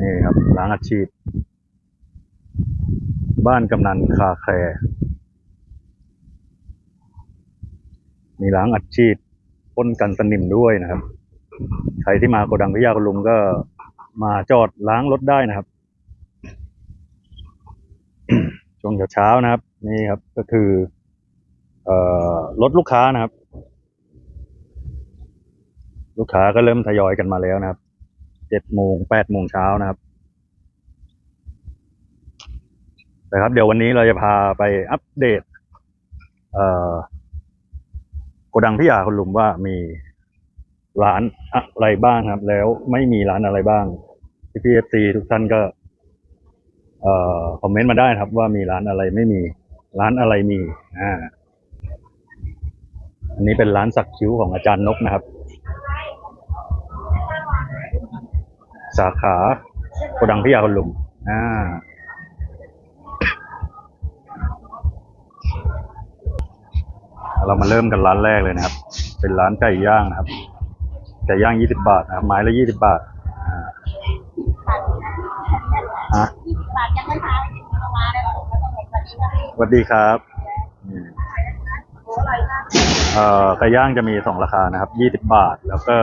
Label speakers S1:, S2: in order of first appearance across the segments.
S1: นี่ครับล้างอัดฉีดบ้านกำนันคาแคร์มีล้างอัดฉีดพ่นกันสนิมด้วยนะครับ ใครที่มาโกดังพิยาคุณลุงก็มาจอดล้างรถได้นะครับ ช่วงเช้าๆนะครับ นี่ครับ ก็คือเอ่อรถลูกค้านะครับ ลูกค้าก็เริ่มทยอยกันมาแล้วนะครับ เจ็ดโมงแปดโมงเช้านะครับนะครับ เดี๋ยววันนี้เราจะพาไปอัปเดตอ่อโกดังพิยาคุณลุงว่ามีร้านอะไรบ้างครับ แล้วไม่มีร้านอะไรบ้างพี่พีเอฟซีทุกท่านก็คอมเมนต์มาได้ครับ ว่ามีร้านอะไรไม่มีร้านอะไรมีอ่าอันนี้เป็นร้านสักคิ้วของอาจารย์นกนะครับ สาขาโกดังพิยาคนลุมอ่าเรามาเริ่มกันร้านแรกเลยนะครับ เป็นร้านไก่ย่างนะครับ ไก่ย่างยี่สิบาทนะครับ ไม้ละยี่สิบาทอ่าฮะ
S2: บาทยังไม่ทานเอามาเลยผมก็ต้ห็นแบบนี้นะพี่
S1: สวัสดีครับอืม
S2: โอ้อร่อยมาก
S1: เอ่อไก่ย่างจะมีสองราคานะครับยี่สิบาท แล้วก็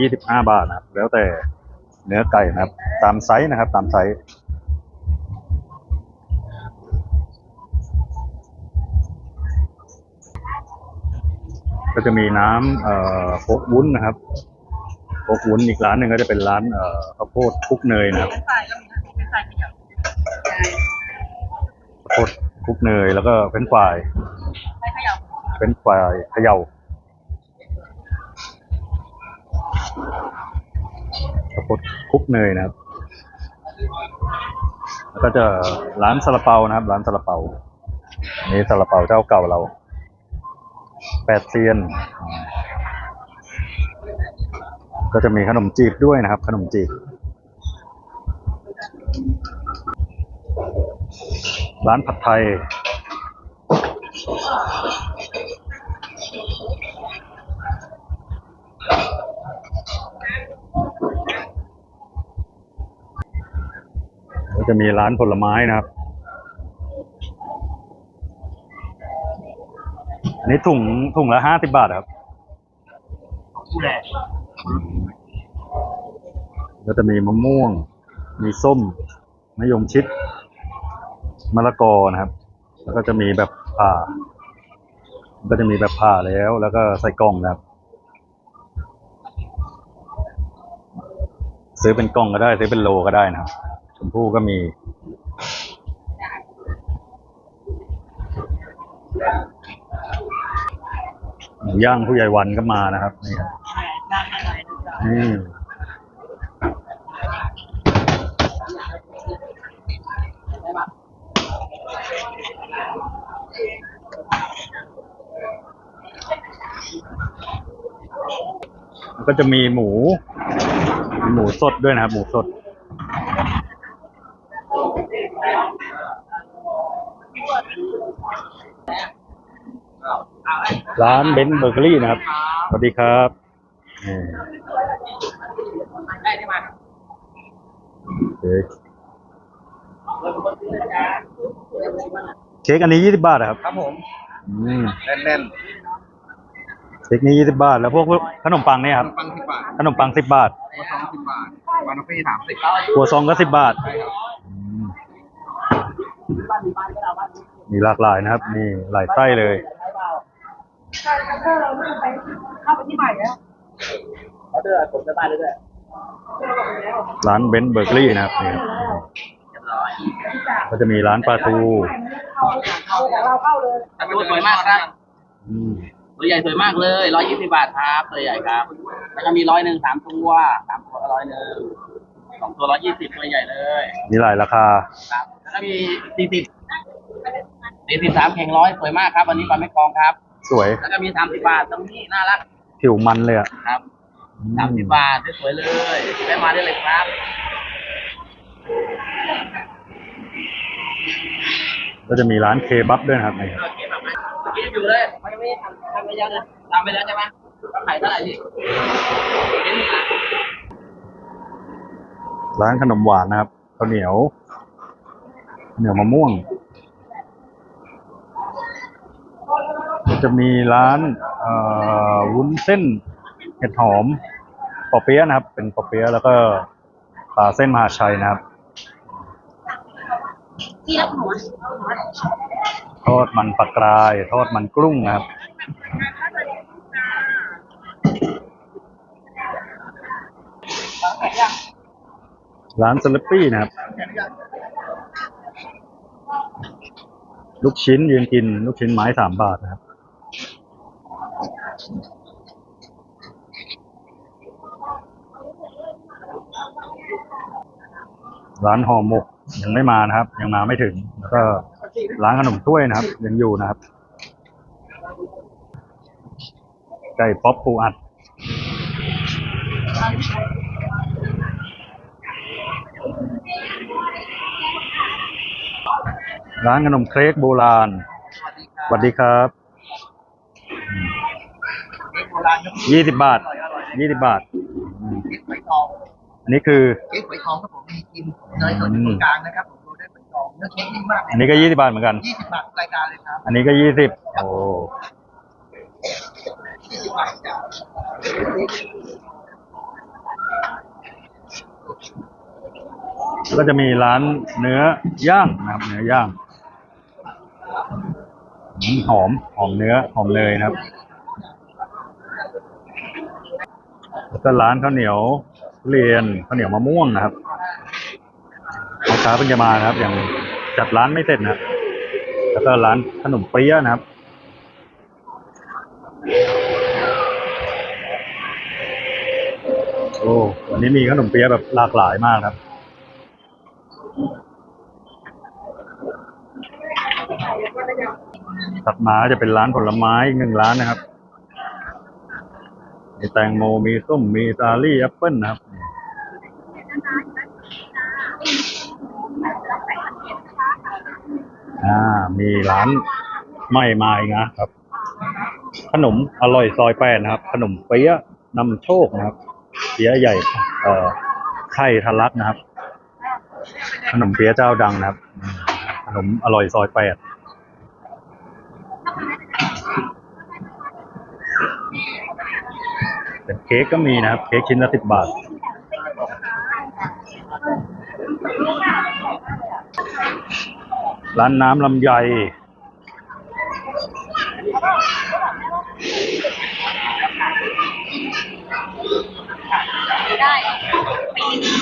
S1: ยี่สิบห้าบาทนะครับ แล้วแต่ เนื้อไก่นะครับ ตามไซส์นะครับ ตามไซส์ก็จะมีน้ำเอ่อโคกวุ้นนะครับโคกวุ้นอีกร้านหนึ่งก็จะเป็นร้านเอ่อข้าวโพดคลุกเนยนะครับ
S2: เป็นฝ่ายก็มีเป็นฝ่ายขยับ
S1: ข้าวโพดคลุกเนยแล้วก็เป็นฝ่าย
S2: ไม่ขยับ
S1: เป็นฝ่ายเขย่า ข้าวโพดคลุกเนยนะครับ แล้วก็จะร้านซาลาเปานะครับ ร้านซาลาเปาอันนี้ซาลาเปาเจ้าเก่าเรา แปดเซียน ก็จะมีขนมจีบด้วยนะครับ ขนมจีบ ร้านผัดไทย จะมีร้านผลไม้นะครับอันนี้ถุงถุงละห้าสิบบาทครับ
S3: แล
S1: ก็จะมีมะม่วง มีส้มมะยงชิดมะละกอนะครับ แล้วก็จะมีแบบผ่า ก็จะมีแบบผ่าแล้ว แล้วก็ใส่กล่องนะครับ ซื้อเป็นกล่องก็ได้ ซื้อเป็นโลก็ได้นะครับ ชมพู่ก็มี ย่างผู้ใหญ่วันก็มานะครับ นี่ก็จะมีหมู หมูสดด้วยนะครับ หมูสด ร้านเบนซ์เบเกอรี่นะครับ สวัสดีครับนี่
S2: ได้ได้มา
S1: เค้กเค้กอันนี้ยี่สิบาทอะครับ
S3: ครับผม
S1: อืม
S3: แน่น
S1: เค้กนี้ยี่สิบาท แล้วพวกขนมปังเนี่ย
S3: ๆ
S1: ครับ
S3: ปังสิบบาท
S1: ขนมปังสิบบาท
S3: หัวซองสิบบาทบานอฟฟี่สามสิบ
S1: หัวซองก็สิบบาท
S3: ใช่ครับ
S1: อื มมีหลากหลายนะครับ มีหลายไส้เลย
S2: ใช่ถ้าเราไม่ไปเข้าไปที่ใหม่แล้ว
S3: เขาเดือดผมจะบ้านเรื่อย
S1: ร้านเบนซ์เบเกอรี่นะครับนี่ครับก็จะมีร้านปลาทู
S2: เข้าเอาของเราเข้าเลย
S4: ตัวสวยมากครับ
S1: อืม
S4: ตัวใหญ่สวยมากเลยร้อยยี่สิบาทครับตัวใหญ่ครับ แล้วก็มีร้อยหนึ่งสามตัวสามตัวก็ร้อยหนึ่งสองตัวร้อยยี่สิบตัวใหญ่เลย
S1: มีหลายราคา
S4: ครับแล้วก็มีสี่สิบ สี่สิบสามแข่งร้อยสวยมากครับวันนี้ปลาแม่กองครับ
S1: สวย
S4: แล้วก็มีสามสิบบาทตรงนี้น่ารัก
S1: ผิวมันเลยอะ
S4: ครับ
S1: อืม
S4: สามสิบบาทสวยๆเลยได้มาได้เลยครับ
S1: ก็จะมีร้านเคบับด้วยนะครับนี่
S4: โอเคแบบนั้นเมื่อกี้อยู่เลยมันยังไม่ได้ทำทำไปยังเลยทำไปแล้วใช่ไหมขายเท่าไหร่พี่เห็นไหม
S1: ร้านขนมหวานนะครับข้าวเหนียวข้าวเหนียวมะม่วง จะมีร้านเอ่อวุ้นเส้นเห็ดหอมปอเปี๊ยะนะครับ เป็นปอเปี๊ยะแล้วก็ปลาเส้นมหาชัยนะครับ
S2: พี่รับหัว
S1: ทอดมันปลากราย ทอดมันกรุ้งนะครับร้านสลัปปี้นะครับ ลูกชิ้นยืนกิน ลูกชิ้นไม้สามบาทนะครับ ร้านห่อหมกยังไม่มานะครับ ยังมาไม่ถึง แล้วก็ร้านขนมถ้วยนะครับ ยังอยู่นะครับไก่ป๊อปปูอัด ร้านขนมเค้กโบราณ
S3: สวัสดีครับ
S1: สวัสดีครับ
S3: เค้ก โบราณครับ
S1: ยี่สิบบาท
S3: อร่อยอร่อย
S1: ยี่สิบบาทอืม
S3: เค้กฝอยทอง
S1: อันนี้คือ
S3: เค้กฝอยทองครับผมมีกินเนยสดอยู่ตรงกลางนะครับผมดูได้ฝอยทองเนื้อเค้กนิ่มมาก
S1: อันนี้ก็ยี่สิบาทเหมือนกัน
S3: ยี่สิบบาทรายการเลยครับ
S1: อันนี้ก็ยี่สิบโอ้
S3: ยี่สิบบาทจ้ะ
S1: ก็จะมีร้านเนื้อย่างนะครับ เนื้อย่างอืมหอม หอมเนื้อ หอมเนยนะครับ แล้วก็ร้านข้าวเหนียวเรียนข้าวเหนียวมะม่วงนะครับลูกค้าเพิ่งจะมานะครับ ยังจัดร้านไม่เสร็จนะแล้วก็ร้านขนมเปี๊ยะนะครับโอ้วันนี้มีขนมเปี๊ยะแบบหลากหลายมากครับ ถัดมาจะเป็นร้านผลไม้อีกหนึ่งร้านนะครับ มีแตงโมมีส้มมีซาลี่แอปเปิลนะครับอ่า มีร้านใหม่มาอีกนะครับ ขนมอร่อยซอยแปดนะครับ ขนมเปี๊ยะนำโชคนะครับเปี๊ยะใหญ่ เอ่อไข่ทะลักนะครับ ขนมเปี๊ยะเจ้าดังนะครับ ขนมอร่อยซอยแปด เป็นเค้กก็มีนะครับ เค้กชิ้นละสิบบาท ร้านน้ำลำไย
S2: ได้ปีนี้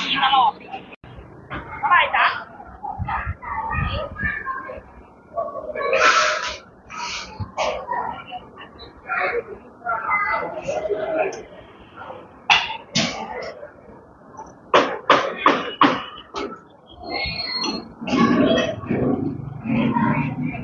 S3: thank